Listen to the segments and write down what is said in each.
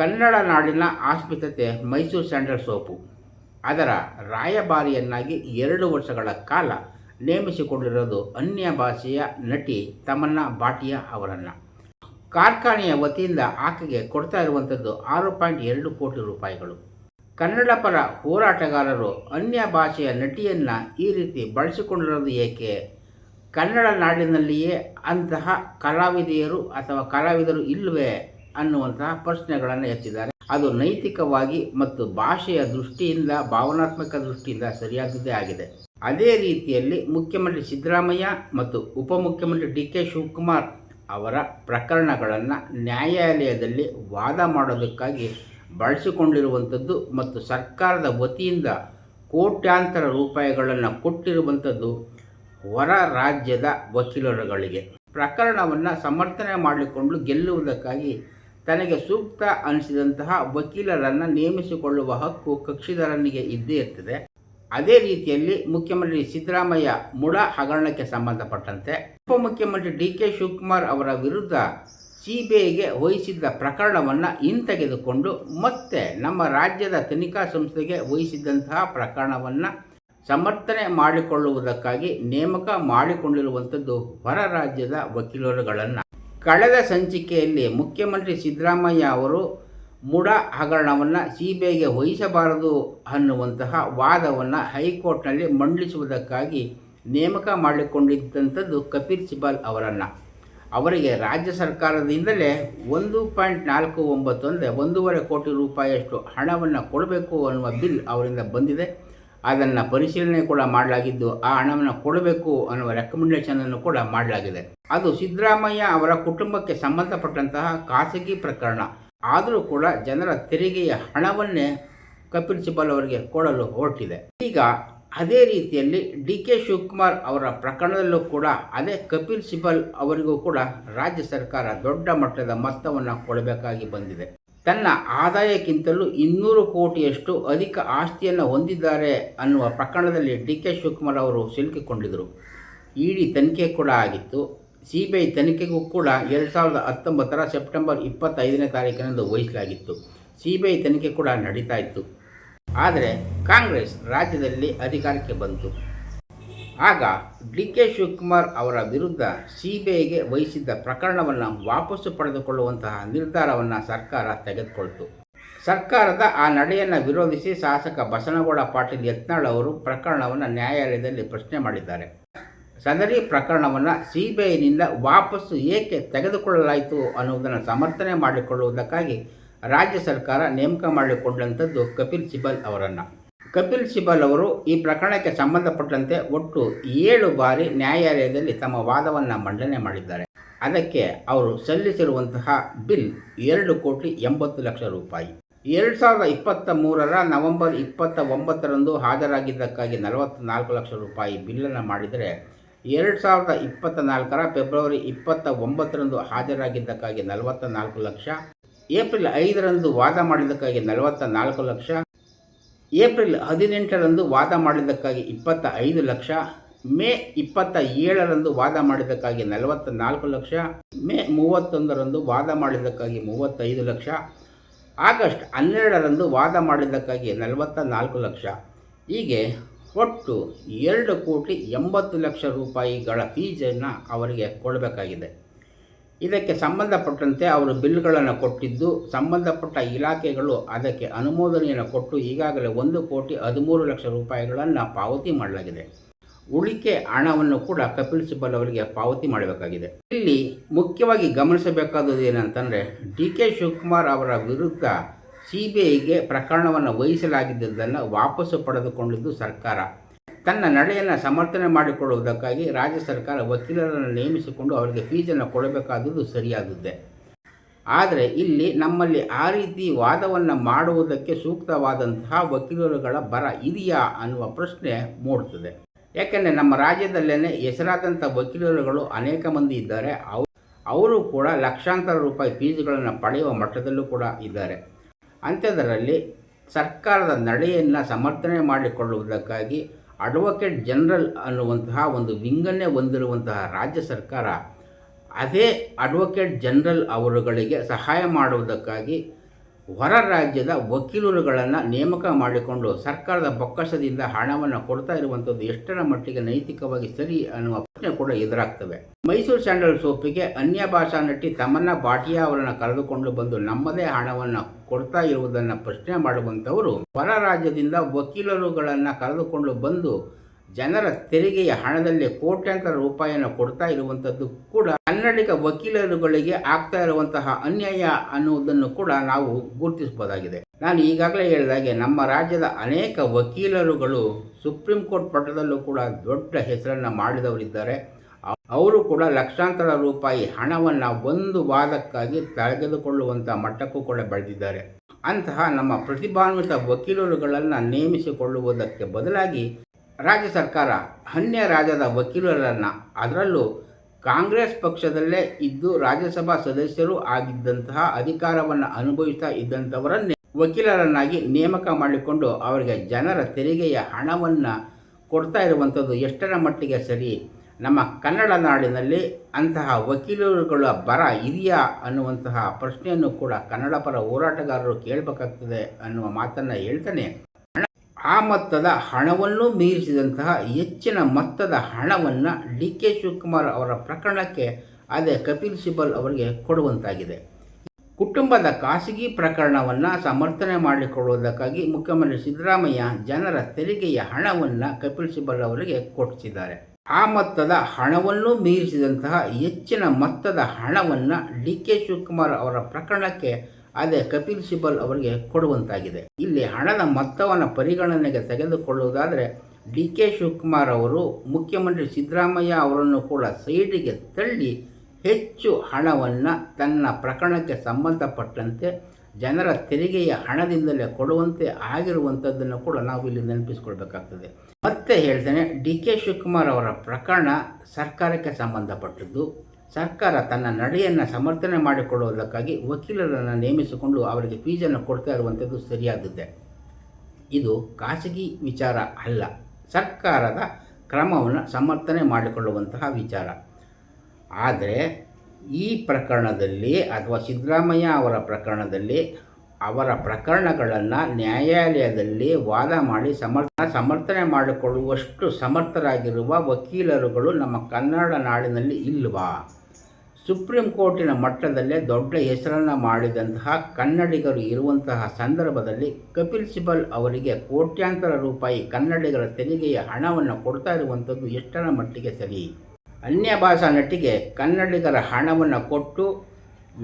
ಕನ್ನಡ ನಾಡಿನ ಆಸ್ಮಿತತೆ Mysuru sandal soap. ಅದರ ರಾಯಭಾರಿಯನ್ನಾಗಿ ಎರಡು ವರ್ಷಗಳ ಕಾಲ ನೇಮಿಸಿಕೊಂಡಿರೋದು ಅನ್ಯ ಭಾಷೆಯ ನಟಿ ತಮನ್ನಾ ಭಾಟಿಯಾ ಅವರನ್ನು. ಕಾರ್ಖಾನೆಯ ವತಿಯಿಂದ ಆಕೆಗೆ ಕೊಡ್ತಾ ಇರುವಂಥದ್ದು ಆರು ಪಾಯಿಂಟ್ ಎರಡು ಕೋಟಿ ರೂಪಾಯಿಗಳು. ಕನ್ನಡ ಪರ ಹೋರಾಟಗಾರರು ಅನ್ಯ ಭಾಷೆಯ ನಟಿಯನ್ನು ಈ ರೀತಿ ಬಳಸಿಕೊಂಡಿರೋದು ಏಕೆ? ಕನ್ನಡ ನಾಡಿನಲ್ಲಿಯೇ ಅಂತಹ ಕಲಾವಿದೆಯರು ಅಥವಾ ಕಲಾವಿದರು ಇಲ್ಲವೇ ಅನ್ನುವಂತಹ ಪ್ರಶ್ನೆಗಳನ್ನು ಎತ್ತಿದ್ದಾರೆ. ಅದು ನೈತಿಕವಾಗಿ ಮತ್ತು ಭಾಷೆಯ ದೃಷ್ಟಿಯಿಂದ, ಭಾವನಾತ್ಮಕ ದೃಷ್ಟಿಯಿಂದ ಸರಿಯಾದದ್ದೇ ಆಗಿದೆ. ಅದೇ ರೀತಿಯಲ್ಲಿ ಮುಖ್ಯಮಂತ್ರಿ ಸಿದ್ದರಾಮಯ್ಯ ಮತ್ತು ಉಪಮುಖ್ಯಮಂತ್ರಿ ಡಿ ಕೆ ಶಿವಕುಮಾರ್ ಅವರ ಪ್ರಕರಣಗಳನ್ನು ನ್ಯಾಯಾಲಯದಲ್ಲಿ ವಾದ ಮಾಡೋದಕ್ಕಾಗಿ ಬಳಸಿಕೊಂಡಿರುವಂಥದ್ದು ಮತ್ತು ಸರ್ಕಾರದ ವತಿಯಿಂದ ಕೋಟ್ಯಾಂತರ ರೂಪಾಯಿಗಳನ್ನು ಕೊಟ್ಟಿರುವಂಥದ್ದು ಹೊರ ರಾಜ್ಯದ ವಕೀಲರುಗಳಿಗೆ. ಪ್ರಕರಣವನ್ನು ಸಮರ್ಥನೆ ಮಾಡಿಕೊಂಡು ಗೆಲ್ಲುವುದಕ್ಕಾಗಿ ತನಗೆ ಸೂಕ್ತ ಅನಿಸಿದಂತಹ ವಕೀಲರನ್ನು ನೇಮಿಸಿಕೊಳ್ಳುವ ಹಕ್ಕು ಕಕ್ಷಿದಾರನಿಗೆ ಇದ್ದೇ ಇರ್ತದೆ. ಅದೇ ರೀತಿಯಲ್ಲಿ ಮುಖ್ಯಮಂತ್ರಿ ಸಿದ್ದರಾಮಯ್ಯ ಮುಳ ಹಗರಣಕ್ಕೆ ಸಂಬಂಧಪಟ್ಟಂತೆ ಉಪಮುಖ್ಯಮಂತ್ರಿ ಡಿ ಕೆ ಶಿವಕುಮಾರ್ ಅವರ ವಿರುದ್ಧ ಸಿಬಿಐಗೆ ವಹಿಸಿದ್ದ ಪ್ರಕರಣವನ್ನು ಹಿಂತೆಗೆದುಕೊಂಡು ಮತ್ತೆ ನಮ್ಮ ರಾಜ್ಯದ ತನಿಖಾ ಸಂಸ್ಥೆಗೆ ವಹಿಸಿದ್ದಂತಹ ಪ್ರಕರಣವನ್ನು ಸಮರ್ಥನೆ ಮಾಡಿಕೊಳ್ಳುವುದಕ್ಕಾಗಿ ನೇಮಕ ಮಾಡಿಕೊಂಡಿರುವಂಥದ್ದು ಹೊರ ರಾಜ್ಯದ ವಕೀಲರುಗಳನ್ನು. ಕಳೆದ ಸಂಚಿಕೆಯಲ್ಲಿ ಮುಖ್ಯಮಂತ್ರಿ ಸಿದ್ದರಾಮಯ್ಯ ಅವರು ಮುಡ ಹಗರಣವನ್ನು ಸಿ ವಹಿಸಬಾರದು ಅನ್ನುವಂತಹ ವಾದವನ್ನು ಹೈಕೋರ್ಟ್ನಲ್ಲಿ ಮಂಡಿಸುವುದಕ್ಕಾಗಿ ನೇಮಕ ಮಾಡಿಕೊಂಡಿದ್ದಂಥದ್ದು ಕಪಿಲ್ ಸಿಬಾಲ್ ಅವರನ್ನು. ಅವರಿಗೆ ರಾಜ್ಯ ಸರ್ಕಾರದಿಂದಲೇ ಒಂದು ಪಾಯಿಂಟ್ ನಾಲ್ಕು ಒಂಬತ್ತು ಅಂದರೆ ಒಂದೂವರೆ ಕೋಟಿ ರೂಪಾಯಿಯಷ್ಟು ಹಣವನ್ನು ಕೊಡಬೇಕು ಅನ್ನುವ ಬಿಲ್ ಅವರಿಂದ ಬಂದಿದೆ. ಅದನ್ನು ಪರಿಶೀಲನೆ ಕೂಡ ಮಾಡಲಾಗಿದ್ದು ಆ ಹಣವನ್ನು ಕೊಡಬೇಕು ಅನ್ನುವ ರೆಕಮೆಂಡೇಷನನ್ನು ಕೂಡ ಮಾಡಲಾಗಿದೆ. ಅದು ಸಿದ್ದರಾಮಯ್ಯ ಅವರ ಕುಟುಂಬಕ್ಕೆ ಸಂಬಂಧಪಟ್ಟಂತಹ ಖಾಸಗಿ ಪ್ರಕರಣ. ಆದರೂ ಕೂಡ ಜನರ ತೆರಿಗೆಯ ಹಣವನ್ನೇ ಕಪಿಲ್ ಸಿಬಲ್ ಅವರಿಗೆ ಕೊಡಲು ಹೊರಟಿದೆ. ಈಗ ಅದೇ ರೀತಿಯಲ್ಲಿ ಡಿ ಕೆ ಶಿವಕುಮಾರ್ ಅವರ ಪ್ರಕರಣದಲ್ಲೂ ಕೂಡ ಅದೇ ಕಪಿಲ್ ಸಿಬಲ್ ಅವರಿಗೂ ಕೂಡ ರಾಜ್ಯ ಸರ್ಕಾರ ದೊಡ್ಡ ಮಟ್ಟದ ಮೊತ್ತವನ್ನು ಕೊಡಬೇಕಾಗಿ ಬಂದಿದೆ. ತನ್ನ ಆದಾಯಕ್ಕಿಂತಲೂ ಇನ್ನೂರು ಕೋಟಿಯಷ್ಟು ಅಧಿಕ ಆಸ್ತಿಯನ್ನು ಹೊಂದಿದ್ದಾರೆ ಅನ್ನುವ ಪ್ರಕರಣದಲ್ಲಿ ಡಿ ಕೆ ಶಿವಕುಮಾರ್ ಅವರು ಸಿಲುಕಿಕೊಂಡಿದ್ದರು ಇಡಿ ತನಿಖೆ ಕೂಡ ಆಗಿತ್ತು. ಸಿ ಬಿ ಐ ತನಿಖೆಗೂ ಕೂಡ ಎರಡು ಸಾವಿರದ ಹತ್ತೊಂಬತ್ತರ ಸೆಪ್ಟೆಂಬರ್ ಇಪ್ಪತ್ತೈದನೇ ತಾರೀಕಿನಂದು ವಹಿಸಲಾಗಿತ್ತು. ಸಿ ಬಿ ಐ ತನಿಖೆ ಕೂಡ ನಡೀತಾ ಇತ್ತು. ಆದರೆ ಕಾಂಗ್ರೆಸ್ ರಾಜ್ಯದಲ್ಲಿ ಅಧಿಕಾರಕ್ಕೆ ಬಂತು. ಆಗ ಡಿ ಕೆ ಶಿವಕುಮಾರ್ ಅವರ ವಿರುದ್ಧ ಸಿ ಬಿ ವಹಿಸಿದ್ದ ಪ್ರಕರಣವನ್ನು ವಾಪಸ್ಸು ಪಡೆದುಕೊಳ್ಳುವಂತಹ ನಿರ್ಧಾರವನ್ನು ಸರ್ಕಾರ ತೆಗೆದುಕೊಳ್ತು. ಸರ್ಕಾರದ ಆ ನಡೆಯನ್ನು ವಿರೋಧಿಸಿ ಶಾಸಕ ಬಸನಗೌಡ ಪಾಟೀಲ್ ಯತ್ನಾಳ್ ಅವರು ಪ್ರಕರಣವನ್ನು ನ್ಯಾಯಾಲಯದಲ್ಲಿ ಪ್ರಶ್ನೆ ಮಾಡಿದ್ದಾರೆ. ಸದರಿ ಪ್ರಕರಣವನ್ನು ಸಿ ಬಿ ಐನಿಂದ ವಾಪಸ್ಸು ಏಕೆ ತೆಗೆದುಕೊಳ್ಳಲಾಯಿತು ಅನ್ನುವುದನ್ನು ಸಮರ್ಥನೆ ಮಾಡಿಕೊಳ್ಳುವುದಕ್ಕಾಗಿ ರಾಜ್ಯ ಸರ್ಕಾರ ನೇಮಕ ಮಾಡಿಕೊಂಡಂಥದ್ದು ಕಪಿಲ್ ಸಿಬಲ್ ಅವರನ್ನು. ಕಪಿಲ್ ಸಿಬಲ್ ಅವರು ಈ ಪ್ರಕರಣಕ್ಕೆ ಸಂಬಂಧಪಟ್ಟಂತೆ ಒಟ್ಟು ಏಳು ಬಾರಿ ನ್ಯಾಯಾಲಯದಲ್ಲಿ ತಮ್ಮ ವಾದವನ್ನು ಮಂಡನೆ ಮಾಡಿದ್ದಾರೆ. ಅದಕ್ಕೆ ಅವರು ಸಲ್ಲಿಸಿರುವಂತಹ ಬಿಲ್ ಎರಡು ಕೋಟಿ ಎಂಬತ್ತು ಲಕ್ಷ ರೂಪಾಯಿ. ಎರಡು ಸಾವಿರದ ಇಪ್ಪತ್ತ ಮೂರರ ನವೆಂಬರ್ ಇಪ್ಪತ್ತ ಒಂಬತ್ತರಂದು ಹಾಜರಾಗಿದ್ದಕ್ಕಾಗಿ ನಲವತ್ತ್ನಾಲ್ಕು ಲಕ್ಷ ರೂಪಾಯಿ ಬಿಲ್ಲನ್ನು ಮಾಡಿದರೆ, ಎರಡು ಸಾವಿರದ ಇಪ್ಪತ್ತ ನಾಲ್ಕರ ಫೆಬ್ರವರಿ ಇಪ್ಪತ್ತ ಒಂಬತ್ತರಂದು ಹಾಜರಾಗಿದ್ದಕ್ಕಾಗಿ ನಲವತ್ತ ನಾಲ್ಕು ಲಕ್ಷ, ಏಪ್ರಿಲ್ ಐದರಂದು ವಾದ ಮಾಡಿದ್ದಕ್ಕಾಗಿ ನಲವತ್ತ ನಾಲ್ಕು ಲಕ್ಷ ಏಪ್ರಿಲ್ ಹದಿನೆಂಟರಂದು ವಾದ ಮಾಡಿದ್ದಕ್ಕಾಗಿ ಇಪ್ಪತ್ತ ಐದು ಲಕ್ಷ, ಮೇ ಇಪ್ಪತ್ತ ಏಳರಂದು ವಾದ ಮಾಡಿದ್ದಕ್ಕಾಗಿ ನಲವತ್ತ ನಾಲ್ಕು ಲಕ್ಷ, ಮೇ ಮೂವತ್ತೊಂದರಂದು ವಾದ ಮಾಡಿದ್ದಕ್ಕಾಗಿ ಮೂವತ್ತೈದು ಲಕ್ಷ, ಆಗಸ್ಟ್ ಹನ್ನೆರಡರಂದು ವಾದ ಮಾಡಿದ್ದಕ್ಕಾಗಿ ನಲವತ್ತ ನಾಲ್ಕು ಲಕ್ಷ. ಹೀಗೆ ಒಟ್ಟು ಎರಡು ಕೋಟಿ ಎಂಬತ್ತು ಲಕ್ಷ ರೂಪಾಯಿಗಳ ಫೀಸನ್ನು ಅವರಿಗೆ ಕೊಡಬೇಕಾಗಿದೆ. ಇದಕ್ಕೆ ಸಂಬಂಧಪಟ್ಟಂತೆ ಅವರು ಬಿಲ್ಗಳನ್ನು ಕೊಟ್ಟಿದ್ದು, ಸಂಬಂಧಪಟ್ಟ ಇಲಾಖೆಗಳು ಅದಕ್ಕೆ ಅನುಮೋದನೆಯನ್ನು ಕೊಟ್ಟು ಈಗಾಗಲೇ ಒಂದು ಕೋಟಿ ಹದಿಮೂರು ಲಕ್ಷ ರೂಪಾಯಿಗಳನ್ನು ಪಾವತಿ ಮಾಡಲಾಗಿದೆ. ಉಳಿಕೆ ಹಣವನ್ನು ಕೂಡ ಕಪಿಲ್ ಸಿಬ್ಬಲ್ ಅವರಿಗೆ ಪಾವತಿ ಮಾಡಬೇಕಾಗಿದೆ. ಇಲ್ಲಿ ಮುಖ್ಯವಾಗಿ ಗಮನಿಸಬೇಕಾದದ್ದು ಏನಂತಂದರೆ ಡಿ ಕೆ ಶಿವಕುಮಾರ್ ಅವರ ವಿರುದ್ಧ ಸಿ ಬಿ ಐಗೆ ಪ್ರಕರಣವನ್ನು ವಹಿಸಲಾಗಿದ್ದನ್ನು ವಾಪಸ್ಸು ಪಡೆದುಕೊಂಡಿದ್ದು ಸರ್ಕಾರ. ತನ್ನ ನಡೆಯನ್ನು ಸಮರ್ಥನೆ ಮಾಡಿಕೊಳ್ಳುವುದಕ್ಕಾಗಿ ರಾಜ್ಯ ಸರ್ಕಾರ ವಕೀಲರನ್ನು ನೇಮಿಸಿಕೊಂಡು ಅವರಿಗೆ ಫೀಸನ್ನು ಕೊಡಬೇಕಾದುದು ಸರಿಯಾದದ್ದೇ. ಆದರೆ ಇಲ್ಲಿ ನಮ್ಮಲ್ಲಿ ಆ ರೀತಿ ವಾದವನ್ನು ಮಾಡುವುದಕ್ಕೆ ಸೂಕ್ತವಾದಂತಹ ವಕೀಲರುಗಳ ಬರ ಇದೆಯಾ ಅನ್ನುವ ಪ್ರಶ್ನೆ ಮೂಡುತ್ತದೆ ಯಾಕೆಂದರೆ ನಮ್ಮ ರಾಜ್ಯದಲ್ಲೇ ಹೆಸರಾದಂಥ ವಕೀಲರುಗಳು ಅನೇಕ ಮಂದಿ ಇದ್ದಾರೆ. ಅವು, ಅವರು ಕೂಡ ಲಕ್ಷಾಂತರ ರೂಪಾಯಿ ಫೀಸ್ಗಳನ್ನು ಪಡೆಯುವ ಮಟ್ಟದಲ್ಲೂ ಕೂಡ ಇದ್ದಾರೆ. ಅಂಥದರಲ್ಲಿ ಸರ್ಕಾರದ ನಡೆಯನ್ನು ಸಮರ್ಥನೆ ಮಾಡಿಕೊಳ್ಳುವುದಕ್ಕಾಗಿ ಅಡ್ವೊಕೇಟ್ ಜನರಲ್ ಅನ್ನುವಂತಹ ಒಂದು ವಿಂಗನ್ನೇ ಹೊಂದಿರುವಂತಹ ರಾಜ್ಯ ಸರ್ಕಾರ ಅದೇ ಅಡ್ವೊಕೇಟ್ ಜನರಲ್ ಅವರುಗಳಿಗೆ ಸಹಾಯ ಮಾಡುವುದಕ್ಕಾಗಿ ಹೊರ ರಾಜ್ಯದ ವಕೀಲರುಗಳನ್ನು ನೇಮಕ ಮಾಡಿಕೊಂಡು ಸರ್ಕಾರದ ಬೊಕ್ಕಸದಿಂದ ಹಣವನ್ನು ಕೊಡ್ತಾ ಇರುವಂಥದ್ದು ಎಷ್ಟರ ಮಟ್ಟಿಗೆ ನೈತಿಕವಾಗಿ ಸರಿ ಅನ್ನುವ ಪ್ರಶ್ನೆ ಕೂಡ ಎದುರಾಗ್ತವೆ. ಮೈಸೂರು ಸ್ಯಾಂಡಲ್ ಸೋಪಿಗೆ ಅನ್ಯ ಭಾಷಾ ನಟಿ ತಮನ್ನ ಭಾಟಿಯಾ ಅವರನ್ನು ಕರೆದುಕೊಂಡು ಬಂದು ನಮ್ಮದೇ ಹಣವನ್ನು ಕೊಡ್ತಾ ಇರುವುದನ್ನು ಪ್ರಶ್ನೆ ಮಾಡುವಂಥವರು ಹೊರ ರಾಜ್ಯದಿಂದ ವಕೀಲರುಗಳನ್ನು ಕರೆದುಕೊಂಡು ಬಂದು ಜನರ ತೆರಿಗೆಯ ಹಣದಲ್ಲಿ ಕೋಟ್ಯಾಂತರ ರೂಪಾಯಿಯನ್ನು ಕೊಡ್ತಾ ಇರುವಂಥದ್ದು ಕೂಡ ಕನ್ನಡಿಗ ವಕೀಲರುಗಳಿಗೆ ಆಗ್ತಾ ಇರುವಂತಹ ಅನ್ಯಾಯ ಅನ್ನುವುದನ್ನು ಕೂಡ ನಾವು ಗುರುತಿಸಬಹುದಾಗಿದೆ. ನಾನು ಈಗಾಗಲೇ ಹೇಳಿದಾಗೆ ನಮ್ಮ ರಾಜ್ಯದ ಅನೇಕ ವಕೀಲರುಗಳು ಸುಪ್ರೀಂ ಕೋರ್ಟ್ ಪಟ್ಟದಲ್ಲೂ ಕೂಡ ದೊಡ್ಡ ಹೆಸರನ್ನು ಮಾಡಿದವರಿದ್ದಾರೆ. ಅವರು ಕೂಡ ಲಕ್ಷಾಂತರ ರೂಪಾಯಿ ಹಣವನ್ನು ಒಂದು ವಾದಕ್ಕಾಗಿ ತೆಗೆದುಕೊಳ್ಳುವಂಥ ಮಟ್ಟಕ್ಕೂ ಕೂಡ ಬೆಳೆದಿದ್ದಾರೆ. ಅಂತಹ ನಮ್ಮ ಪ್ರತಿಭಾನ್ವಿತ ವಕೀಲರುಗಳನ್ನು ನೇಮಿಸಿಕೊಳ್ಳುವುದಕ್ಕೆ ಬದಲಾಗಿ ರಾಜ್ಯ ಸರ್ಕಾರ ಅನ್ಯ ರಾಜ್ಯದ ವಕೀಲರನ್ನು, ಅದರಲ್ಲೂ ಕಾಂಗ್ರೆಸ್ ಪಕ್ಷದಲ್ಲೇ ಇದ್ದು ರಾಜ್ಯಸಭಾ ಸದಸ್ಯರು ಆಗಿದ್ದಂತಹ ಅಧಿಕಾರವನ್ನು ಅನುಭವಿಸ್ತಾ ಇದ್ದಂಥವರನ್ನೇ ವಕೀಲರನ್ನಾಗಿ ನೇಮಕ ಮಾಡಿಕೊಂಡು ಅವರಿಗೆ ಜನರ ತೆರಿಗೆಯ ಹಣವನ್ನು ಕೊಡ್ತಾ ಇರುವಂಥದ್ದು ಎಷ್ಟರ ಮಟ್ಟಿಗೆ ಸರಿ? ನಮ್ಮ ಕನ್ನಡ ನಾಡಿನಲ್ಲಿ ಅಂತಹ ವಕೀಲರುಗಳ ಬರ ಇದೆಯಾ ಅನ್ನುವಂತಹ ಪ್ರಶ್ನೆಯನ್ನು ಕೂಡ ಕನ್ನಡ ಪರ ಹೋರಾಟಗಾರರು ಕೇಳಬೇಕಾಗ್ತದೆ ಅನ್ನುವ ಮಾತನ್ನು ಹೇಳ್ತಾನೆ. ಆ ಮೊತ್ತದ ಹಣವನ್ನು ಮೀರಿಸಿದಂತಹ ಹೆಚ್ಚಿನ ಮೊತ್ತದ ಹಣವನ್ನು ಡಿ ಕೆ ಶಿವಕುಮಾರ್ ಅವರ ಪ್ರಕರಣಕ್ಕೆ ಅದೇ ಕಪಿಲ್ ಸಿಬಲ್ ಅವರಿಗೆ ಕೊಡುವಂತಾಗಿದೆ. ಕುಟುಂಬದ ಖಾಸಗಿ ಪ್ರಕರಣವನ್ನು ಸಮರ್ಥನೆ ಮಾಡಿಕೊಳ್ಳುವುದಕ್ಕಾಗಿ ಮುಖ್ಯಮಂತ್ರಿ ಸಿದ್ದರಾಮಯ್ಯ ಜನರ ತೆರಿಗೆಯ ಹಣವನ್ನು ಕಪಿಲ್ ಸಿಬಲ್ ಅವರಿಗೆ ಕೊಟ್ಟಿದ್ದಾರೆ ಆ ಮೊತ್ತದ ಹಣವನ್ನು ಮೀರಿಸಿದಂತಹ ಹೆಚ್ಚಿನ ಮೊತ್ತದ ಹಣವನ್ನು ಡಿ ಕೆ ಶಿವಕುಮಾರ್ ಅವರ ಪ್ರಕರಣಕ್ಕೆ ಅದೇ ಕಪಿಲ್ ಸಿಬಲ್ ಅವರಿಗೆ ಕೊಡುವಂತಾಗಿದೆ. ಇಲ್ಲಿ ಹಣದ ಮೊತ್ತವನ್ನು ಪರಿಗಣನೆಗೆ ತೆಗೆದುಕೊಳ್ಳುವುದಾದರೆ, ಡಿ ಕೆ ಶಿವಕುಮಾರ್ ಅವರು ಮುಖ್ಯಮಂತ್ರಿ ಸಿದ್ದರಾಮಯ್ಯ ಅವರನ್ನು ಕೂಡ ಸೈಡಿಗೆ ತಳ್ಳಿ ಹೆಚ್ಚು ಹಣವನ್ನು ತನ್ನ ಪ್ರಕರಣಕ್ಕೆ ಸಂಬಂಧಪಟ್ಟಂತೆ ಜನರ ತೆರಿಗೆಯ ಹಣದಿಂದಲೇ ಕೊಡುವಂತೆ ಆಗಿರುವಂಥದ್ದನ್ನು ಕೂಡ ನಾವು ಇಲ್ಲಿ ನೆನಪಿಸ್ಕೊಳ್ಬೇಕಾಗ್ತದೆ. ಮತ್ತೆ ಹೇಳ್ತೇನೆ, ಡಿ ಕೆ ಶಿವಕುಮಾರ್ ಅವರ ಪ್ರಕರಣ ಸರ್ಕಾರಕ್ಕೆ ಸಂಬಂಧಪಟ್ಟದ್ದು. ಸರ್ಕಾರ ತನ್ನ ನಡೆಯನ್ನು ಸಮರ್ಥನೆ ಮಾಡಿಕೊಳ್ಳುವುದಕ್ಕಾಗಿ ವಕೀಲರನ್ನು ನೇಮಿಸಿಕೊಂಡು ಅವರಿಗೆ ಫೀಸನ್ನು ಕೊಡ್ತಾ ಇರುವಂಥದ್ದು ಸರಿಯಾದದ್ದೇ. ಇದು ಖಾಸಗಿ ವಿಚಾರ ಅಲ್ಲ. ಸರ್ಕಾರದ ಕ್ರಮವನ್ನು ಸಮರ್ಥನೆ ಮಾಡಿಕೊಳ್ಳುವಂತಹ ವಿಚಾರ. ಆದರೆ ಈ ಪ್ರಕರಣದಲ್ಲಿ ಅಥವಾ ಸಿದ್ದರಾಮಯ್ಯ ಅವರ ಪ್ರಕರಣದಲ್ಲಿ ಅವರ ಪ್ರಕರಣಗಳನ್ನು ನ್ಯಾಯಾಲಯದಲ್ಲಿ ವಾದ ಮಾಡಿ ಸಮರ್ಥ, ಸಮರ್ಥನೆ ಮಾಡಿಕೊಳ್ಳುವಷ್ಟು ಸಮರ್ಥರಾಗಿರುವ ವಕೀಲರುಗಳು ನಮ್ಮ ಕನ್ನಡ ನಾಡಿನಲ್ಲಿ ಇಲ್ವಾ? ಸುಪ್ರೀಂ ಕೋರ್ಟಿನ ಮಟ್ಟದಲ್ಲೇ ದೊಡ್ಡ ಹೆಸರನ್ನು ಮಾಡಿದಂತಹ ಕನ್ನಡಿಗರು ಇರುವಂತಹ ಸಂದರ್ಭದಲ್ಲಿ ಕಪಿಲ್ ಸಿಬಲ್ ಅವರಿಗೆ ಕೋಟ್ಯಾಂತರ ರೂಪಾಯಿ ಕನ್ನಡಿಗರ ತೆರಿಗೆಯ ಹಣವನ್ನು ಕೊಡ್ತಾ ಇರುವಂಥದ್ದು ಎಷ್ಟರ ಮಟ್ಟಿಗೆ ಸರಿ? ಅನ್ಯ ಭಾಷಾ ನಟಿಗೆ ಕನ್ನಡಿಗರ ಹಣವನ್ನು ಕೊಟ್ಟು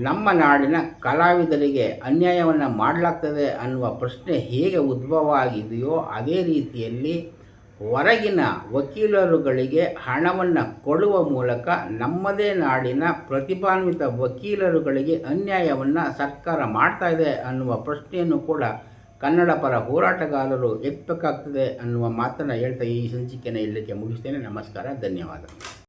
ನಮ್ಮ ನಾಡಿನ ಕಲಾವಿದರಿಗೆ ಅನ್ಯಾಯವನ್ನು ಮಾಡಲಾಗ್ತದೆ ಅನ್ನುವ ಪ್ರಶ್ನೆ ಹೇಗೆ ಉದ್ಭವ ಆಗಿದೆಯೋ ಅದೇ ರೀತಿಯಲ್ಲಿ ಹೊರಗಿನ ವಕೀಲರುಗಳಿಗೆ ಹಣವನ್ನು ಕೊಡುವ ಮೂಲಕ ನಮ್ಮದೇ ನಾಡಿನ ಪ್ರತಿಭಾನ್ವಿತ ವಕೀಲರುಗಳಿಗೆ ಅನ್ಯಾಯವನ್ನು ಸರ್ಕಾರ ಮಾಡ್ತಾ ಇದೆ ಅನ್ನುವ ಪ್ರಶ್ನೆಯನ್ನು ಕೂಡ ಕನ್ನಡ ಪರ ಹೋರಾಟಗಾರರು ಎತ್ತಬೇಕಾಗ್ತದೆ ಅನ್ನುವ ಮಾತನ್ನು ಹೇಳ್ತಾ ಈ ಸಂಚಿಕೆಯನ್ನು ಇಲ್ಲಕ್ಕೆ ಮುಗಿಸ್ತೇನೆ. ನಮಸ್ಕಾರ, ಧನ್ಯವಾದ.